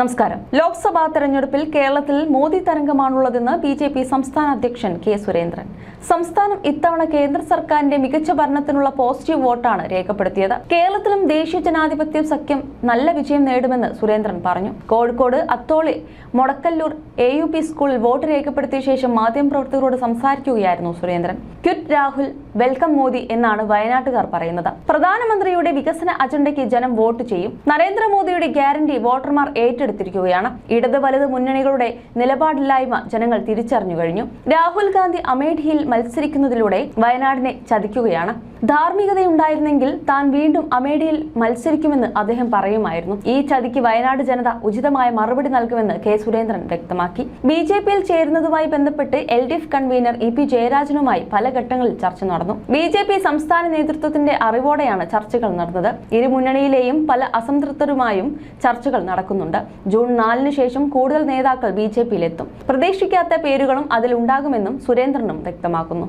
നമസ്കാരം. ലോക്സഭാ തെരഞ്ഞെടുപ്പിൽ കേരളത്തിൽ മോദി തരംഗമാണുള്ളതെന്ന് ബി ജെ പി സംസ്ഥാന അധ്യക്ഷൻ കെ സുരേന്ദ്രൻ. സംസ്ഥാനം ഇത്തവണ കേന്ദ്ര സർക്കാരിന്റെ മികച്ച ഭരണത്തിനുള്ള പോസിറ്റീവ് വോട്ടാണ് രേഖപ്പെടുത്തിയത്. കേരളത്തിലും ദേശീയ ജനാധിപത്യ സഖ്യം നല്ല വിജയം നേടുമെന്ന് സുരേന്ദ്രൻ പറഞ്ഞു. Kozhikode Atholi Modakkallur A U P സ്കൂളിൽ വോട്ട് രേഖപ്പെടുത്തിയ ശേഷം മാധ്യമപ്രവർത്തകരോട് സംസാരിക്കുകയായിരുന്നു സുരേന്ദ്രൻ. ക്വിറ്റ് രാഹുൽ വെൽക്കം മോദി എന്നാണ് വയനാട്ടുകാർ പറയുന്നത്. പ്രധാനമന്ത്രിയുടെ വികസന അജണ്ടയ്ക്ക് ജനം വോട്ട് ചെയ്യും. നരേന്ദ്രമോദിയുടെ ഗ്യാരണ്ടി വോട്ടർമാർ ഏറ്റെടുത്തിരിക്കുകയാണ് ഇടത് വലത് മുന്നണികളുടെ നിലപാടില്ലായ്മ ജനങ്ങൾ തിരിച്ചറിഞ്ഞു കഴിഞ്ഞു. രാഹുൽ ഗാന്ധി അമേഠിയിൽ മത്സരിക്കുന്നതിലൂടെ വയനാടിനെ ചതിക്കുകയാണ്. ധാർമ്മികതയുണ്ടായിരുന്നെങ്കിൽ താൻ വീണ്ടും അമേഠിയിൽ മത്സരിക്കുമെന്ന് അദ്ദേഹം പറയുമായിരുന്നു. ഈ ചതിക്ക് വയനാട് ജനത ഉചിതമായ മറുപടി നൽകുമെന്ന് കെ സുരേന്ദ്രൻ വ്യക്തമാക്കി. ബി ജെ പിയിൽ ചേരുന്നതുമായി ബന്ധപ്പെട്ട് L D F convener E P ജയരാജനുമായി പല ഘട്ടങ്ങളിൽ ചർച്ച നടന്നു. ബി ജെ പി സംസ്ഥാന നേതൃത്വത്തിന്റെ അറിവോടെയാണ് ചർച്ചകൾ നടന്നത്. ഇരു മുന്നണിയിലെയും പല അസംതൃപ്തരുമായും ചർച്ചകൾ നടക്കുന്നുണ്ട്. ജൂൺ നാലിന് ശേഷം കൂടുതൽ നേതാക്കൾ ബി ജെ പിയിലെത്തും. പ്രതീക്ഷിക്കാത്ത പേരുകളും അതിലുണ്ടാകുമെന്നും സുരേന്ദ്രനും വ്യക്തമാക്കുന്നു.